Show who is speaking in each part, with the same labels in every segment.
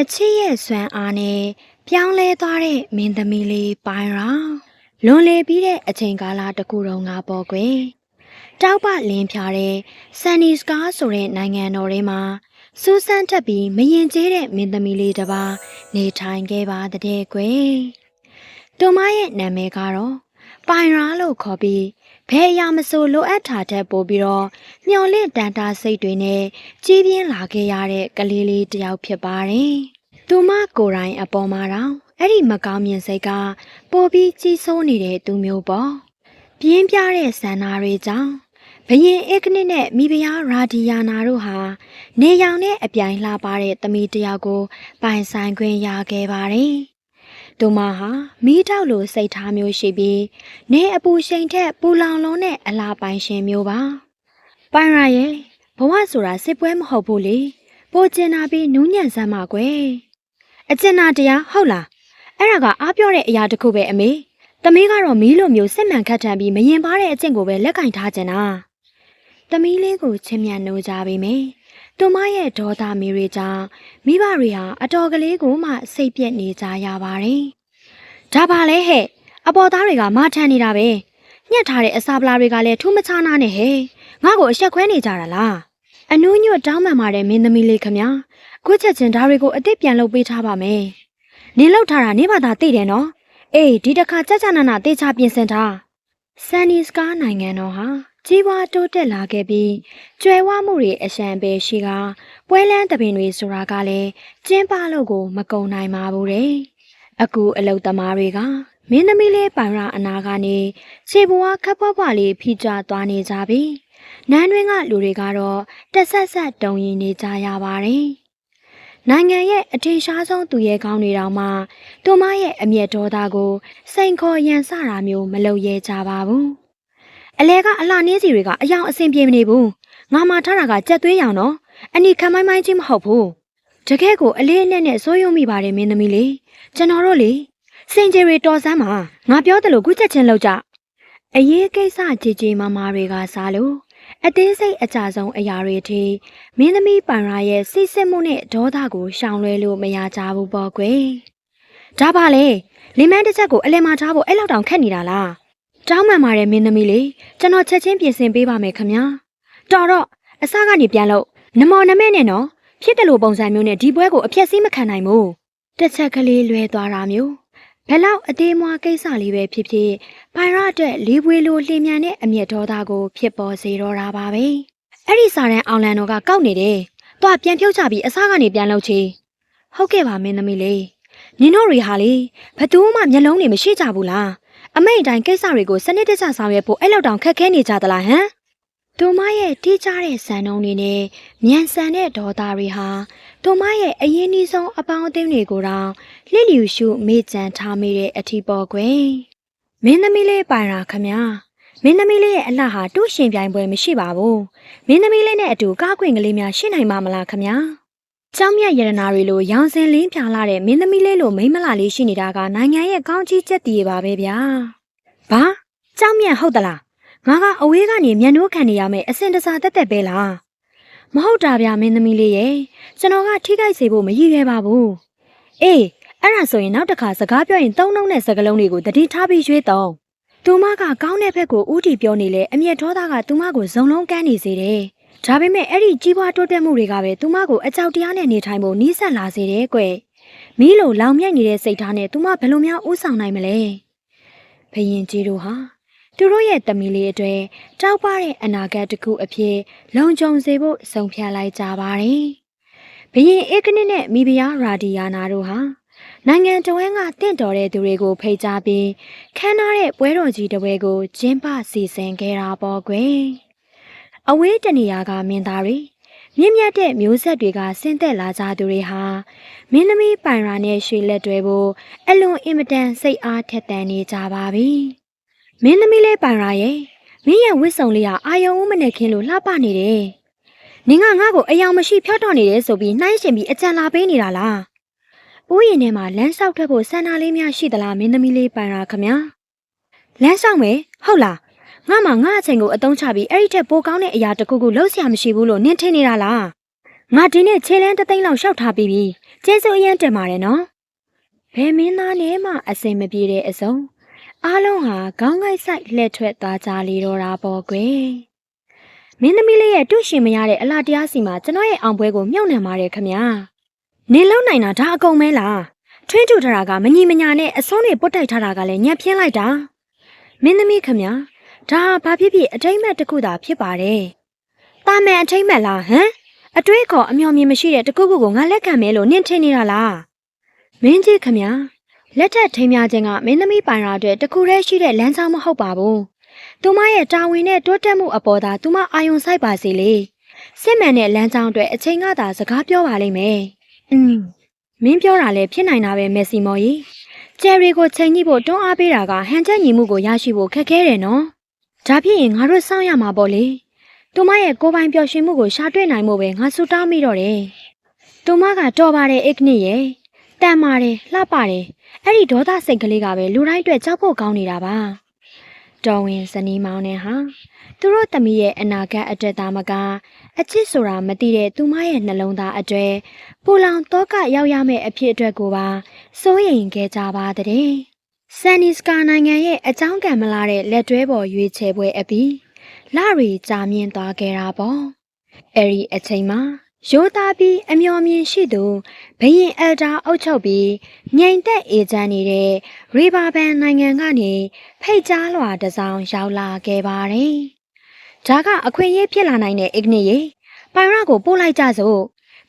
Speaker 1: အချစ်ရဲ့ဆွမ်းအားနဲ့ပြောင်းလဲသွားတဲ့မင်းသမီးလေးပိုင်းရာလွန်လေပြီးတဲ့အချိန်ကာလတစ်ခုတော့ငါပေါ်ကွယ်တောက်ပလင်းဖြာတဲ့ဆန်နီစကားဆိုတဲ့နိုင်ငံတော်ထဲမှာစူးစမ်းတက်ပြီးမရင်ကျေးတဲ့မင်းသမီးလေးတစ်ပါးနေထိုင်ခဲ့ပါတဲ့ကွယ်သူမရဲ့နာမည်ကတော့ပိုင်ရာလို့ခေါ်ပြီး ဘယ်အရာမဆိုလိုအပ်တာတဲ့ပို့ပြီးတော့မျော်လင့်တန်တာစိတ်တွေနဲ့ကြီးပြင်းလာခဲ့ရတဲ့ကလေးလေးတစ်ယောက်ဖြစ်ပါတယ်။သူမကိုယ်တိုင်အပေါ်မှာတော့အဲ့ဒီမကောင်းမြင်စိတ်ကပိုပြီးကြီးစိုးနေတဲ့သူမျိုးပေါ့။ပြင်းပြတဲ့ဆန္ဒတွေကြောင့်ဘရင်ဧကနစ်နဲ့မိဖုရားရာဒီယာနာတို့ဟာနေရောင်နဲ့အပြိုင်လှပတဲ့သမီးတစ်ယောက်ကိုပိုင်ဆိုင်ခွင့်ရခဲ့ပါတယ်။ သူမဟာမိတောက်လိုစိတ်ထားမျိုးရှိပြီးနေအပူရှိန်ထက်ပူလောင်လုံးနဲ့အလားပိုင်ရှင်မျိုးပါ။ပိုင်ရရဲ့ဘဝဆိုတာစစ်ပွဲမဟုတ်ဘူးလေ။ပိုကျင်နာပြီးနူးညံ့စမ်းပါကွယ်။အကျဉ်းနာတရားဟုတ်လား။အဲ့ဒါကအားပြောတဲ့အရာတစ်ခုပဲအမေ။သမီးကတော့မီးလိုမျိုးစစ်မှန်ခတ်ထန်ပြီးမရင်ပါတဲ့အကျင့်ကိုပဲလက်ကင်ထားကြတာ။သမီးလေးကိုချစ်မြတ်နိုးကြပါမ ယ်။သူမရဲ့ဒေါသမီတွေကြောင့်မိဘတွေဟာအတော်ကလေးကိုမှစိတ်ပြက်နေကြရပါတယ်။ဒါပါလေဟဲ့အပေါ်သားတွေကမထန်နေတာပဲ။ညှက်ထားတဲ့အစာပလာတွေကလည်းထူးမခြားနာနဲ့ဟဲ့။ငါ့ကိုအဆက်ခွဲနေကြတာလား။အနူးညွတ်တောင်းပန်ပါတယ်မင်းသမီးလေးခမ။ခုချက်ချင်းဒါတွေကိုအစ်စ်ပြန်လုပ်ပေးထားပါမယ်။နင်လောက်ထားတာနေပါသာသိတယ်နော်။အေးဒီတစ်ခါကြကြနာနာတေချာပြင်ဆင်ထား။ဆန်နီစကားနိုင်ငံတော်ဟာ ကြီးပွားတိုးတက်လာခဲ့ပြီးကျွဲဝမှုတွေအရှံပဲရှိကပွဲလန်းတပင်တွေဆိုတာကလည်းကျင်းပလို့ကို မကုံနိုင်ပါဘူးတဲ့။အခုအလုတ်သမားတွေကမင်းသမီးလေးပိုင်ရအနာကနေခြေဘဝခပ်ပွားပွားလေးဖိကြသွားနေကြပြီ။နန်းတွင်းကလူတွေကတော့တက်ဆက်ဆက်တုံရင်နေကြရပါတယ်။နိုင်ငံရဲ့အထင်ရှားဆုံးသူရဲကောင်းတွေတောင်မှသူမရဲ့အမျက်ဒေါသကိုစိန်ခေါ်ရန်စတာမျိုးမလုပ်ရဲကြပါဘူး။ အလဲကအလှနှင်းစီတွေကအယောင်အဆင်ပြေမနေဘူး။ငါမှထားတာကကြက်သွေးရောင်တော့အနီခံမိုင်းမိုင်းချင်းမဟုတ်ဘူး။တကယ်ကိုအလေးအနက်နဲ့စိုးရုံမိပါတယ်မင်းသမီးလေး။ကျွန်တော်တို့လေစင်ဂျီရီတော်စမ်းမှာငါပြောတယ်လို့ခုချက်ချင်းလောက်ကြ။အရေးကိစ္စကြီးကြီးမားမားတွေကစားလို့အသေးစိတ်အကြဆုံးအရာတွေအထိမင်းသမီးပန်ရာရဲ့စိတ်စစ်မှုနဲ့ဒေါသကိုရှောင်လွဲလို့မရကြဘူးပေါ့ကွယ်။ဒါပါလေလင်မန်းတစ်ချက်ကိုအလဲမထားဖို့အဲ့လောက်တောင်ခက်နေတာလား။ တောင်းမှန်ပါတယ်မင်းသမီးလေးကျွန်တော်ချက်ချင်းပြင်ဆင်ပေးပါမယ်ခမညာ။တော်တော့အစကနေပြန်လို့နမော်နမဲနဲ့နော်ဖြစ်တယ်လို့ပုံစံမျိုးနဲ့ဒီပွဲကိုအပြက်စီးမခံနိုင်ဘူး။တစ်ချက်ကလေးလွဲသွားတာမျိုးဘယ်လောက်အသေးမွားကိစ္စလေးပဲဖြစ်ဖြစ်ပိုင်ရအတွက်လေးပွေလိုလှင်မြန်တဲ့အမျက်ဒေါသကို ဖြစ်ပေါ်စေတော့တာပါပဲအဲ့ဒီစာရန်အောင်လန်တော်ကကောက်နေတယ်။သွားပြန်ဖြုတ်ချပြီးအစားကနေပြန်လှုပ်ချေ။ဟုတ်ကဲ့ပါမင်းသမီးလေး။နင်တို့တွေဟာလေဘသူမှမျက်လုံးတွေမရှိကြဘူးလား။ အမိတ်တိုင်းကိစ္စတွေကိုစနစ်တကျဆောင်ရွက်ဖို့အဲ့လောက်တောင်ခက်ခဲနေကြသလားဟမ်။သူမရဲ့တိကျတဲ့စံနှုန်းတွေနဲ့မြန်ဆန်တဲ့ဒေါသတွေဟာသူမရဲ့အရင်အဆုံးအပေါင်းအသင်းတွေကိုတော့လှစ်လျူရှုမေ့ကြံထားမိတဲ့အထီးပေါ်ကွယ်မင်းသမီးလေးပိုင်ရာခမညာမင်းသမီးလေးရဲ့အလှဟာတူးရှင်ပြိုင်ပွဲမရှိပါဘူးမင်းသမီးလေးနဲ့အတူကားခွင့်ကလေးများရှင်းနိုင်ပါမလားခမညာ ကျောင်းမြတ်ရတနာတွေလိုရောင်စင်လင်းဖြာလာတဲ့မင်းသမီးလေးလိုမိမ့်မလာလေးရှိနေတာကနိုင်ငံရဲ့ကောင်းကြီးချက်တည်ရပါပဲဗျာဘာကျောင်းမြတ်ဟုတ်သလားငါကအဝေးကနေမျက်နှိုးခံနေရမယ်အစင်တစားတက်တက်ပဲလားမဟုတ်တာဗျာမင်းသမီးလေးရဲ့ကျွန်တော်ကထိခိုက်စေဖို့မရည်ရွယ်ပါဘူးအေးအဲ့ဒါဆိုရင်နောက်တစ်ခါစကားပြောရင်သုံးလုံးတဲ့စကားလုံးတွေကိုတတိထားပြီးရွေးတော့သူမကကောင်းတဲ့ဘက်ကိုဥတီပြောနေလေအမျက်ဒေါသကသူမကိုဇုံလုံးကန်းနေစေတယ် ဒါပေမဲ့အဲ့ဒီကြီးပွားတိုးတက်မှုတွေကပဲသူမကိုအကြောက်တရားနဲ့နေထိုင်ဖို့နီးစပ်လာစေတယ်ကွမီးလိုလောင်မြိုက်နေတဲ့စိတ်ထားနဲ့သူမဘယ်လိုများဥဆောင်နိုင်မလဲဘယင်ကြီးတို့ဟာသူတို့ရဲ့တမီလေးအတွေ့တောက်ပတဲ့အနာဂတ်တစ်ခုအဖြစ်လုံခြုံစေဖို့ဆုံးဖြတ်လိုက်ကြပါတယ်ဘယင်ဧကနစ်နဲ့မိဖုရားရာဒီယာနာတို့ဟာနိုင်ငံတော်ဝန်ကတင့်တော်တဲ့သူတွေကိုဖိတ်ကြားပြီးခမ်းနားတဲ့ပွဲတော်ကြီးတစ်ပွဲကိုကျင်းပစီစဉ်ခဲ့တာပေါ့ကွယ်။ အဝေးတနေရာကမင်းသားတွေမြင့်မြတ်တဲ့မျိုးဆက်တွေကဆင်းသက်လာကြသူတွေဟာမင်းသမီးပိုင်ရာနဲ့ရွှေလက်တွဲဖို့အလွန်အင်မတန်စိတ်အားထက်သန်နေကြပါပြီ။မင်းသမီးလေးပိုင်ရာရဲ့မင်းရဲ့ဝစ်စုံလေးဟာအာယုံဦးမနဲ့ခင်းလို့လှပနေတယ်။နင်ကငါ့ကိုအယောင်မရှိဖြောက်တော့နေတယ်ဆိုပြီးနှိုင်းရှင်ပြီးအကြံလာပေးနေတာလား။ဥယျာဉ်ထဲမှာလမ်းလျှောက်ထွက်ဖို့စံနာလေးများရှိသလားမင်းသမီးလေးပိုင်ရာခမညာလမ်းလျှောက်မယ်ဟုတ်လား ငါမှငါအချိန်ကိုအသုံးချပြီးအဲ့ဒီထက်ပိုကောင်းတဲ့အရာတစ်ခုခုလုပ်ဆရာမရှိဘူးလို့နင်ထင်နေတာလားငါဒီနေ့ခြေလန်းတသိန်းလောက်ရှောက်ထားပြီးပြီကျေးဇူးအရင်တင်ပါတယ်နော်ဘယ်မင်းသားနဲ့မှအစင်မပြေတဲ့အစုံအားလုံးဟာခေါင်းကိုက်ဆိုင်လှည့်ထွက်သွားကြလေတော့တာပေါ့ကွယ်မင်းသမီးလေးရဲ့တွေ့ရှင်မရတဲ့အလားတရားစီမှာကျွန်တော်ရဲ့အောင်ပွဲကိုမြုပ်နှံပါတယ်ခမညာနေလုံးနိုင်တာဒါအကုန်ပဲလားထွင်းထူထတာကမညီမညာနဲ့အစွန်းတွေပုတ်တိုက်ထားတာကလည်းညက်ပြင်းလိုက်တာမင်းသမီးခမညာ ဒါဘာဖြစ်ဖြစ်အထိမ့်မဲ့တစ်ခုသာဖြစ်ပါတယ်တာမန်အထိမ့်မဲ့လားဟမ်အတွေးခေါ်အမျော်မြင်မရှိတဲ့တကူကူကိုငါလက်ခံမယ်လို့နင့်ထင်နေတာလားမင်းကြီးခမညာလက်ထက်ထိမ်းများခြင်းကမင်းသမီးပိုင်ရာအတွက်တခုတည်းရှိတဲ့လမ်းကြောင်းမဟုတ်ပါဘူးသူမရဲ့တာဝန်နဲ့တိုးတက်မှုအပေါ်သာသူမအာရုံစိုက်ပါစေလေစစ်မှန်တဲ့လမ်းကြောင်းအတွက်အချိန်ကသာစကားပြောပါလိမ့်မယ်อืมမင်းပြောတာလည်းဖြစ်နိုင်တာပဲမက်ဆီမော်ကြီးကျယ်ရီကိုချိန်ညှိဖို့တွန်းအားပေးတာကဟန်ချက်ညီမှုကိုရရှိဖို့ခက်ခဲတယ်နော် ဒါဖြစ်ရင်ငါတို့စောင့်ရမှာပေါ့လေသူမရဲ့ကိုယ်ပိုင်ပျော်ရွှင်မှုကိုရှာတွေ့နိုင်မှုပဲငါဆူတောင်းမိတော့တယ်သူမကတော်ပါတယ်အစ်ကနစ်ရဲ့တန်ပါတယ်လှပါတယ်အဲ့ဒီဒေါသစိတ်ကလေးကပဲလူတိုင်းအတွက်ကြောက်ဖို့ကောင်းနေတာပါတော်ဝင်ဇနီးမောင်နဲ့ဟာသူတို့သမီးရဲ့အနာဂတ်အတွက်သားမကအချစ်ဆိုတာမသိတဲ့သူမရဲ့နှလုံးသားအတွေ့ပူလောင်တော့ကရောက်ရမယ့်အဖြစ်အတွက်ကိုပါစိုးရိမ်ခဲ့ကြပါတဲ့ ဆန်နီစကာနိုင်ငံရဲ့အကြောင်းကံမလာတဲ့လက်တွဲပေါ်ရွေးချယ်ပွဲအပြီးလာရီကြာမြင့်သွားခဲ့တာပေါ့အဲ့ဒီအချိန်မှာရိုးသားပြီးအမျော်မြင်ရှိသူဘရင်အယ်ဒါအုပ်ချုပ်ပြီးငြိမ်သက်အေဂျင့်နေတဲ့ရီဘာဘန်နိုင်ငံကနေဖိတ်ကြားလွှာတစ်စောင်ရောက်လာခဲ့ပါတယ်။ဒါကအခွင့်အရေးဖြစ်လာနိုင်တဲ့အစ်ကနစ်ရေပိုင်ရကိုပို့လိုက်ကြစို့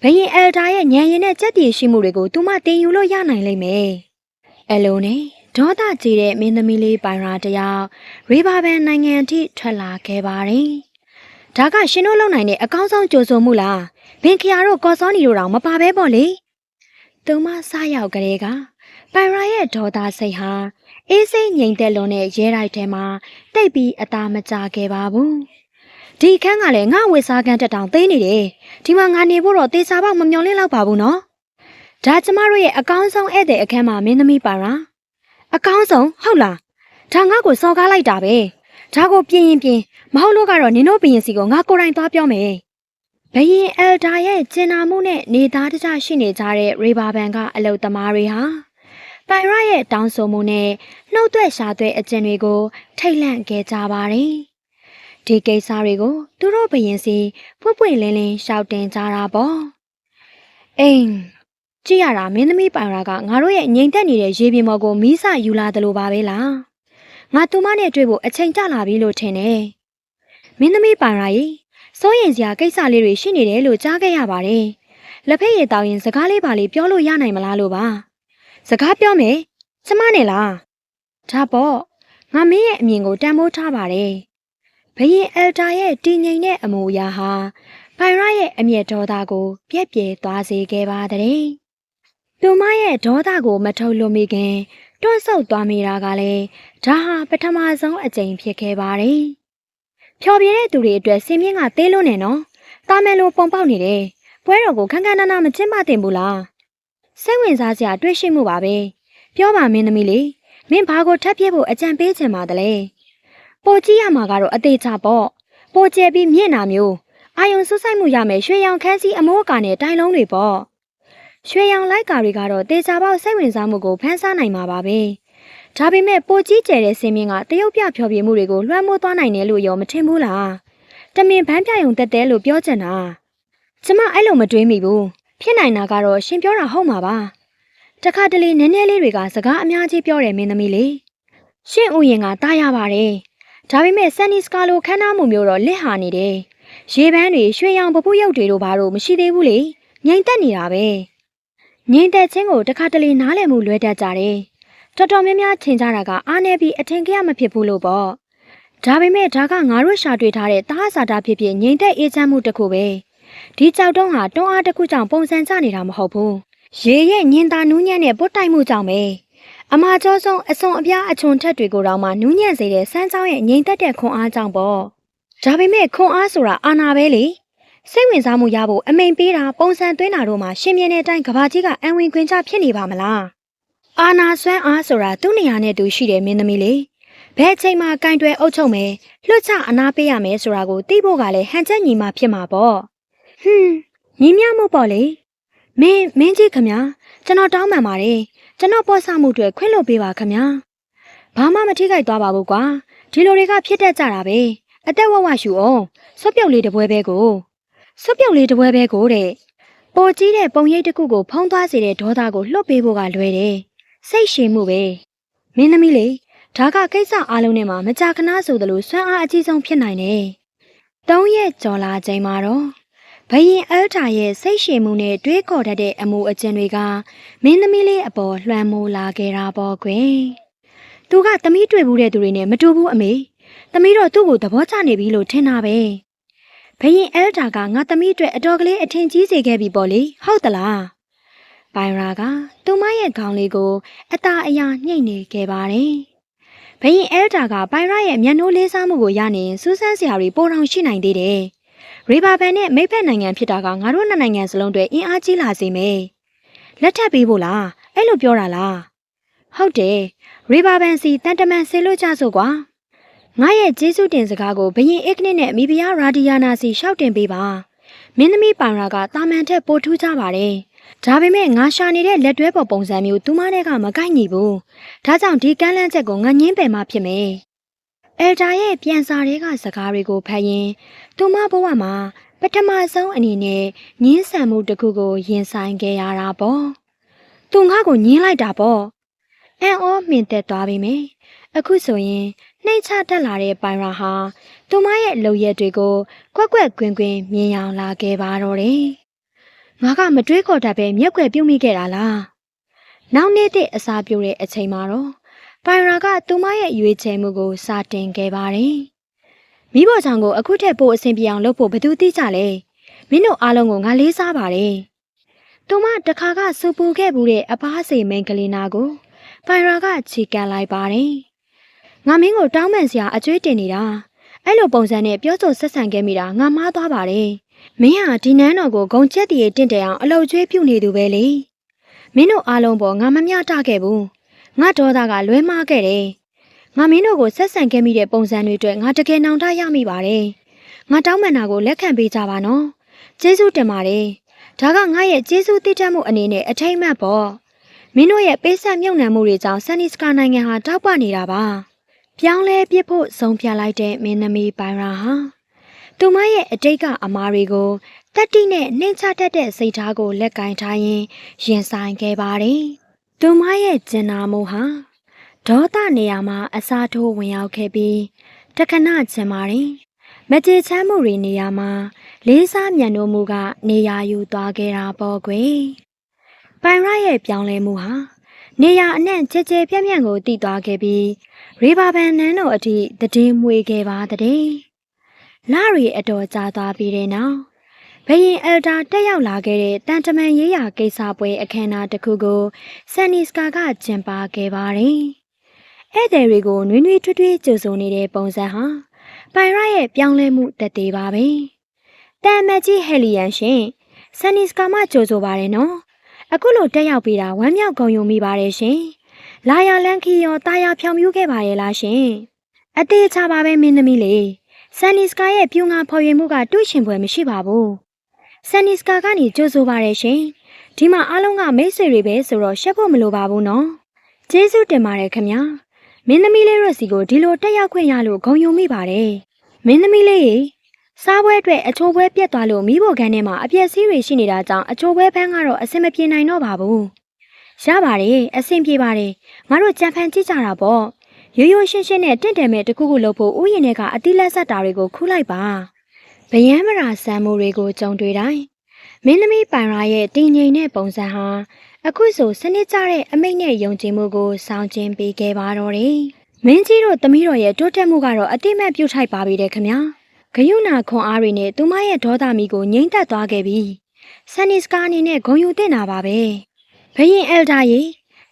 Speaker 1: ဘရင်အယ်ဒါရဲ့ညံရင်နဲ့ကြက်တီရှိမှုတွေကိုသူမတင်ယူလို့ရနိုင်လိမ့်မယ်။အလုံးနဲ့ ဒေါသကြီးတဲ့မင်းသမီးလေးပိုင်ရာတယောက်ရီဘာဘန်နိုင်ငံထိထွက်လာခဲ့ပါတယ်။ဒါကရှင်တို့လုံနိုင်တဲ့အကောင်းဆုံးကြိုးဆိုမှုလားဘင်ခရာတို့ကော်စောနီတို့တောင်မပါဘဲပေါ့လေသူမစရောက်ကလေးကပိုင်ရာရဲ့ဒေါသစိတ်ဟာအေးစိတ်ငြိမ်သက်လွန်တဲ့ရဲတိုက်ထဲမှာတိတ်ပြီးအသာမကျခဲ့ပါဘူးဒီခန်းကလည်းငါဝေစားကန်တက်တောင်သိနေတယ်ဒီမှာငါနေဖို့တော့တေချာပေါက်မမျော်လင့်လောက်ပါဘူးနော်ဒါကျမတို့ရဲ့အကောင်းဆုံးဧည့်သည်အခန်းမှာမင်းသမီးပါရာ အကောင်းဆုံးဟုတ်လားဒါငါ့ကိုစော်ကားလိုက်တာပဲဒါကိုပြင်းရင်ပြင်းမဟုတ်လို့ကတော့နင်တို့ဘရင်စီကိုငါကိုယ်တိုင်သွားပြောမယ်ဘရင်အယ်ဒါရဲ့ကျင်နာမှုနဲ့နေသားတကြရှိနေကြတဲ့ရေဘာဘန်ကအလုတ်သမားတွေဟာပိုင်ရရဲ့တောင်းဆိုမှုနဲ့နှုတ်သက်ရှာသွဲအကျင့်တွေကို ထိတ်လန့်ခဲ့ကြပါတယ်။ဒီကိစ္စတွေကိုသူတို့ဘရင်စီပွပွင့်လင်းလင်းရှောက်တင်ကြတာပေါ့။အိမ် ကြည့်ရတာမင်းသမီးပိုင်ရာကငါတို့ရဲ့ငြိမ်သက်နေတဲ့ရေပြင်ပေါ်ကိုမီးစယူလာတယ်လို့ပါပဲလား။ငါသူမနဲ့တွေ့ဖို့အချိန်ကျလာပြီလို့ထင်တယ်။မင်းသမီးပိုင်ရာကြီးစိုးရင်စရာကိစ္စလေးတွေရှိနေတယ်လို့ကြားခဲ့ရပါတယ်။လက်ဖက်ရည်တောင်းရင်စကားလေးပါလေးပြောလို့ရနိုင်မလားလို့ပါ။စကားပြောမယ်။ကျမနဲ့လား။ဒါပေါ့ငါမင်းရဲ့အမြင်ကိုတန်ဖိုးထားပါတယ်။ဘရင်အယ်တာရဲ့တည်ငြိမ်တဲ့အမူအရာဟာပိုင်ရရဲ့အမျက်ဒေါသကိုပြက်ပြဲသွားစေခဲ့ပါတဲ့။ သူမရဲ့ဒေါသကိုမထုတ်လို့မိခင်တွန့်ဆုတ်သွားမိတာကလည်းဒါဟာပထမဆုံးအကြိမ်ဖြစ်ခဲ့ပါတယ်။ဖျော်ပြတဲ့သူတွေအတွက်စင်မြင့်ကသေးလို့နေနော်။တာမယ်လိုပုံပေါက်နေတယ်။ပွဲတော်ကိုခန်းခန်းနားနားမကျင်းပတင်ဘူးလား။စိတ်ဝင်စားစရာတွေ့ရှိမှုပါပဲ။ပြောပါမင်းသမီးလေး။မင်းဘာကိုထပ်ပြဖို့အကြံပေးချင်ပါသလဲ။ပိုကြည့်ရမှာကတော့အသေးချပေါ့။ပိုကျဲပြီးမြင့်နာမျိုး။အာယုံဆွဆိုင်မှုရမယ်ရွှေရောင်ခန်းစီအမိုးအကာနဲ့တိုင်လုံးတွေပေါ့။ ရွှေရောင်လိုက်ကာတွေကတော့တေချာပေါက်စိတ်ဝင်စားမှုကိုဖန်ဆားနိုင်မှာပါပဲ။ဒါပေမဲ့ပိုကြီးကျယ်တဲ့စင်မြင့်ကတရုတ်ပြဖျော်ပြမှုတွေကိုလွှမ်းမိုးသွားနိုင်တယ်လို့ရောမထင်ဘူးလားတမင်ဗန်းပြယုံတက်တယ်လို့ပြောချင်တာကျမအဲ့လိုမတွေးမိဘူးဖြစ်နိုင်တာကတော့ရှင်ပြောတာဟုတ်မှာပါတခါတလေနည်းနည်းလေးတွေကစကားအများကြီးပြောတယ်မင်းသမီးလေးရှင်ဥယင်ကတားရပါတယ်ဒါပေမဲ့ဆန်နီစကာလိုခန်းနာမှုမျိုးတော့လက်ဟာနေတယ်ရေပန်းတွေရွှေရောင်ပပူရုပ်တွေတို့ဘာလို့မရှိသေးဘူးလေငိမ့်သက်နေတာပဲ ငိမ့်သက်ခြင်းကိုတခါတလေနားလည်မှုလွဲတတ်ကြတယ်တော်တော်များများထင်ကြတာကအားနေပြီးအထင်ကြီးမဖြစ်ဘူးလို့ပေါ့ဒါပေမဲ့ဒါကငါတို့ရှာတွေ့ထားတဲ့တားစာတာဖြစ်ဖြစ်ငြိမ်သက်အေးချမ်းမှုတစ်ခုပဲဒီကြောက်တုံးဟာတွန်းအားတစ်ခုကြောင့်ပုံစံကျနေတာမဟုတ်ဘူးရေရဲ့ညင်သာနူးညံ့တဲ့ပုတ်တိုက်မှုကြောင့်ပဲအမာကျောဆုံးအစုံအပြားအချွန်ထက်တွေကိုတော့မှနူးညံ့စေတဲ့စမ်းချောင်းရဲ့ငြိမ်သက်တဲ့ခွန်အားကြောင့်ပေါ့ဒါပေမဲ့ခွန်အားဆိုတာအာနာပဲလေ စိတ်ဝင်စားမှုရဖို့အမိန်ပေးတာပုံစံသွင်းတာတို့မှာရှင်မြင်တဲ့အတိုင်းကဘာကြီးကအံဝင်ခွင်ချဖြစ်နေပါမလားအာနာဆွမ်းအားဆိုတာသူ့နေရာနဲ့သူရှိတယ်မင်းသမီးလေးဘယ်အချိန်မှကင်တွယ်အုပ်ချုပ်မယ်လွှတ်ချအနာပေးရမယ်ဆိုတာကိုသိဖို့ကလည်းဟန်ချက်ညီမဖြစ်မှာပေါ့ဟွန်းညီမြမှုပေါ့လေမင်းမင်းကြီးခမညာကျွန်တော်တောင်းပန်ပါတယ်ကျွန်တော်ပေါ်ဆမှုတွေခွင့်လို့ပေးပါခမညာဘာမှမထိခိုက်သွားပါဘူးကွာဒီလိုတွေကဖြစ်တတ်ကြတာပဲအသက်ဝဝရှူအောင်ဆွတ်ပြုတ်လေးတစ်ပွဲပဲကို ဆွတ်ပြုတ်လေးတစ်ပွဲပဲကိုတဲ့ပေါ်ကြီးတဲ့ပုံရိပ်တစ်ခုကိုဖုံးသွားစေတဲ့ဒေါသကိုလှုပ်ပေးဖို့ကလွယ်တယ်စိတ်ရှင်မှုပဲမင်းသမီးလေဒါကကိစ္စအလုံးနဲ့မှမကြာခဏဆိုသလိုဆွမ်းအားအကြီးဆုံးဖြစ်နိုင်တယ်သုံးရက်ကြော်လာချိန်မှာတော့ဘရင်အယ်ထာရဲ့စိတ်ရှင်မှုနဲ့တွေးခေါ်တတ်တဲ့အမှုအကျင့်တွေကမင်းသမီးလေးအပေါ်လွှမ်းမိုးလာခဲ့တာပေါ့ကွယ်သူကသမီးတွေ့ဘူးတဲ့သူတွေနဲ့မတူဘူးအမေသမီးတော့သူ့ကိုသဘောကျနေပြီလို့ထင်တာပဲ ဘရင်အယ်ထာကငါသမီးအတွက်အတော်ကလေးအထင်ကြီးစေခဲ့ပြီပေါ့လေဟုတ်သလားပိုင်ရာကသူမရဲ့ခေါင်းလေးကိုအตาအယာညှိနေခဲ့ပါတယ်ဘရင်အယ်ထာကပိုင်ရာရဲ့မျက်နှိုးလေးစားမှုကိုရနေစူးစမ်းစရာတွေပိုတောင်ရှိနိုင်သေးတယ်ရီဘာဘန်နဲ့မိတ်ဖက်နိုင်ငံဖြစ်တာကငါတို့နှစ်နိုင်ငံစလုံးတွေအင်အားကြီးလာစေမယ်လက်ထပ်ပေးဖို့လားအဲ့လိုပြောတာလားဟုတ်တယ်ရီဘာဘန်စီတန်တမန်ဆေလို့ကြစို့ကွာ ငါရဲ့ကျေးဇူးတင်စကားကိုဘရင်အစ်ကနစ်နဲ့မိဖုရားရာဒီယာနာစီရှောက်တင်ပေးပါမင်းသမီးပိုင်ရာကတာမန်ထက်ပိုထူးကြပါတယ်ဒါပေမဲ့ငါရှာနေတဲ့လက်တွဲပေါ်ပုံစံမျိုးသူမနဲ့ကမကိုက်ညီဘူးဒါကြောင့်ဒီကမ်းလှမ်းချက်ကိုငါညင်းပယ်မှဖြစ်မယ်အယ်တာရဲ့ပြန်စာတွေကစကားတွေကိုဖတ်ရင်သူမဘဝမှာပထမဆုံးအနေနဲ့ညင်းဆန်မှုတစ်ခုကိုရင်ဆိုင်ခဲ့ရတာပေါ့သူငါ့ကိုညင်းလိုက်တာပေါ့အန်အောမြင်သက်သွားပြီမယ်အခုဆိုရင် နှိမ့်ချတက်လာတဲ့ပိုင်ရာဟာသူမရဲ့လုံရက်တွေကိုကွက်ကွက်ကွင်းကွင်းမြင်အောင်လာခဲ့ပါတော့တယ်ငါကမတွေးခေါ်တတ်ပဲမျက်ွယ်ပြုတ်မိခဲ့တာလားနောက်နေ့တဲ့အစာပြိုတဲ့အချိန်မှာတော့ပိုင်ရာကသူမရဲ့ရွေးချယ်မှုကိုစတင်ခဲ့ပါတယ်မိဘချောင်ကိုအခုထက်ပိုအဆင်ပြေအောင်လုပ်ဖို့ဘယ်သူသိကြလဲမင်းတို့အားလုံးကိုငါလေးစားပါတယ်သူမတခါကစူပူခဲ့ဘူးတဲ့အပားစိမ်မိန်ကလေးနာကိုပိုင်ရာကချီကန်လိုက်ပါတယ် ငါမင်းကိုတောင်းပန်စရာအကျွေးတင်နေတာအဲ့လိုပုံစံနဲ့ပြောဆိုဆက်ဆံခဲ့မိတာငါမားသွားပါတယ်မင်းဟာဒီနန်းတော်ကိုဂုံချက်တည်းတင့်တယ်အောင်အလုတ်ကျွေးပြုတ်နေသူပဲလေမင်းတို့အားလုံးပေါ်ငါမမျှတခဲ့ဘူးငါဒေါသကလွဲမားခဲ့တယ်ငါမင်းတို့ကိုဆက်ဆံခဲ့မိတဲ့ပုံစံတွေအတွက်ငါတကယ်နောင်တရမိပါတယ်ငါတောင်းပန်တာကိုလက်ခံပေးကြပါနော်ကျေးဇူးတင်ပါတယ်ဒါကငါရဲ့ကျေးဇူးတည်တတ်မှုအနေနဲ့အထိတ်မှတ်ပေါ့မင်းတို့ရဲ့ပေးဆက်မြုပ်နှံမှုတွေကြောင့်ဆန်နီစကာနိုင်ငံဟာတောက်ပနေတာပါ ပြောင်းလဲပြစ်ဖို့ဆုံးဖြတ်လိုက်တဲ့မင်းသမီးပိုင်ရာဟာသူမရဲ့အတိတ်ကအမားတွေကိုတတိနဲ့နှိမ်ချတတ်တဲ့စိတ်ထားကိုလက်ကင်ထားရင်းရင်ဆိုင်ခဲ့ပါတယ်။သူမရဲ့ကျင်နာမှုဟာဒေါသနေရာမှာအစားထိုးဝင်ရောက်ခဲ့ပြီးတခဏကျင်ပါတယ်။မကြေချမ်းမှုတွေနေရာမှာလေးစားမြန်နိုးမှုကနေရာယူသွားခဲ့တာပေါ့ကွယ်။ပိုင်ရရဲ့ပြောင်းလဲမှုဟာ နေရာအနှံ့ကြဲကြဲပြန့်ပြန့်ကိုတည်သွားခဲ့ပြီးရီဘာဘန်နန်းတို့အထိတည်င်းမွေခဲ့ပါတဲ့။လရီအတော်ကြာသွားပြီးတဲ့နောက်ဘရင်အယ်တာတက်ရောက်လာခဲ့တဲ့တန်တမန်ရေးရာကိစ္စပွဲအခမ်းအနားတစ်ခုကိုဆန်နီစကာကကျင်းပခဲ့ပါတယ်။ဧည့်သည်တွေကိုနွေးနွေးထွေးထွေးကြိုဆိုနေတဲ့ပုံစံဟာပိုင်ရရဲ့ပြောင်းလဲမှုတက်သေးပါပဲ။တန်မတ်ကြီးဟယ်လီယန်ရှင်ဆန်နီစကာမှကြိုဆိုပါတယ်နော်။ အခုလိုတက်ရောက်ပြီးတာဝမ်းမြောက်ဂုဏ်ယူမိပါတယ်ရှင်။လာရလန်ခီရောတာယာဖြောင်မြူးခဲ့ပါရဲ့လားရှင်။အသေးချပါပဲမင်းသမီးလေး။ဆန်နီစကာရဲ့ပြူငါဖော်ရွေမှုကတွေ့ရှင်ပွဲမရှိပါဘူး။ဆန်နီစကာကနေကြိုဆိုပါတယ်ရှင်။ဒီမှာအားလုံးကမိတ်ဆွေတွေပဲဆိုတော့ရှက်ဖို့မလိုပါဘူးနော်။ကျေးဇူးတင်ပါတယ်ခင်ဗျာ။မင်းသမီးလေးတို့စီကိုဒီလိုတက်ရောက်ခွင့်ရလို့ဂုဏ်ယူမိပါတယ်။မင်းသမီးလေးရေ စားပွဲအတွက်အချိုးပွဲပြက်သွားလို့မိဖို့ခန်းထဲမှာအပြက်စီးတွေရှိနေတာကြောင့်အချိုးပွဲဖန်းကတော့အဆင်မပြေနိုင်တော့ပါဘူး။ရပါတယ်အဆင်ပြေပါတယ်။ငါတို့ကြံဖန်ကြည့်ကြတာပေါ့။ရိုးရိုးရှင်းရှင်းနဲ့တင့်တယ်မဲ့တခုခုလုပ်ဖို့ဥယျာဉ်တွေကအတိလက်ဆက်တာတွေကိုခူးလိုက်ပါ။ဗယံမရာဆမ်းမှုတွေကိုကြုံတွေ့တိုင်းမင်းသမီးပိုင်ရာရဲ့တည်ငြိမ်တဲ့ပုံစံဟာအခုဆိုစနစ်ကျတဲ့အမိတ်နဲ့ယုံကြည်မှုကိုစောင့်ကျဉ်ပေးခဲ့ပါတော့တယ်။မင်းကြီးတို့သမီးတော်ရဲ့တိုးတက်မှုကတော့အတိမတ်ပြုတ်ထိုက်ပါပြီတဲ့ခင်ဗျာ။ ဂယုဏခွန်အားတွေနဲ့သူမရဲ့ဒေါသမီကိုငြိမ့်သက်သွားခဲ့ပြီ။ဆန်နီစကာအနေနဲ့ဂုံယူတင်တာပါပဲ။ဘရင်အယ်ဒါရေ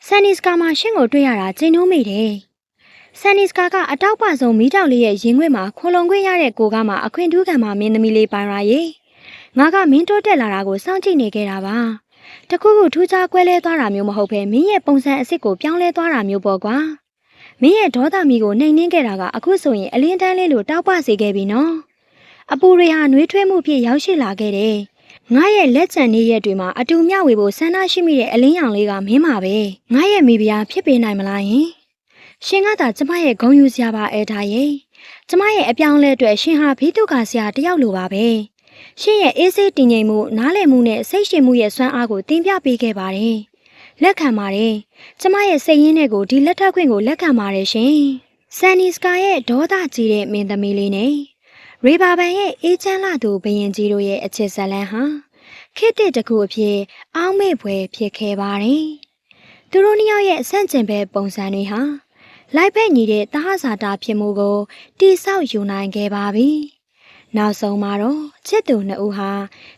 Speaker 1: ဆန်နီစကာမှာရှင့်ကိုတွေ့ရတာကျင်းနှိုးမိတယ်။ဆန်နီစကာကအတောက်ပဆုံးမိတောက်လေးရဲ့ရင်ခွေးမှာခွန်လုံခွင့်ရတဲ့ကိုကမှအခွင့်ထူးခံမှာမင်းသမီးလေးပိုင်ရာရေ။ငါကမင်းတိုးတက်လာတာကိုစောင့်ကြည့်နေခဲ့တာပါ။တခုခုထူးခြားကွဲလဲသွားတာမျိုးမဟုတ်ဘဲမင်းရဲ့ပုံစံအစ်စ်ကိုပြောင်းလဲသွားတာမျိုးပေါ့ကွာမင်းရဲ့ဒေါသမီကိုနှိမ်နှင်းခဲ့တာကအခုဆိုရင်အလင်းတန်းလေးလိုတောက်ပစေခဲ့ပြီနော် အပူတွေဟာနှွေးထွေးမှုဖြစ်ရောက်ရှိလာခဲ့တယ်ငါရဲ့လက်ချံနေရက်တွေမှာအတူမျှဝေဖို့ဆန္ဒရှိမိတဲ့အလင်းရောင်လေးကမင်းပါပဲငါရဲ့မိဖုရားဖြစ်ပေးနိုင်မလားယင်ရှင်ကသာကျမရဲ့ဂုံယူစရာပါအဲဒါရဲ့ကျမရဲ့အပြောင်းအလဲအတွက်ရှင်ဟာဘီတုကဆရာတယောက်လိုပါပဲရှင်ရဲ့အေးစိတ်တည်ငြိမ်မှုနားလည်မှုနဲ့စိတ်ရှင်မှုရဲ့စွမ်းအားကိုတင်ပြပေးခဲ့ပါတယ်လက်ခံပါတယ်ကျမရဲ့စိတ်ရင်းနဲ့ကိုဒီလက်ထပ်ခွင့်ကိုလက်ခံပါတယ်ရှင်ဆန်နီစကာရဲ့ဒေါသကြီးတဲ့မင်းသမီးလေးနဲ့ ရေဘာဘန်ရဲ့အေးချမ်းလာသူဘရင်ကြီးတို့ရဲ့အချစ်ဇလန်းဟာခေတ်တစ်တစ်ခုအဖြစ်အောင်းမေ့ဖွယ်ဖြစ်ခဲ့ပါတယ်သူတို့နှစ်ယောက်ရဲ့အဆန့်ကျင်ဘက်ပုံစံတွေဟာလိုက်ဖက်ညီတဲ့တဟဇာတာဖြစ်မှုကိုတိဆောက်ယူနိုင်ခဲ့ပါပြီနောက်ဆုံးမှာတော့ချစ်သူနှစ်ဦးဟာ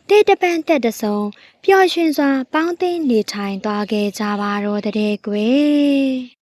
Speaker 1: တေတပန်တက်တဆုံပျော်ရွှင်စွာ ပေါင်းသင်းနေထိုင်သွားခဲ့ကြပါတော့တဲ့ကွယ်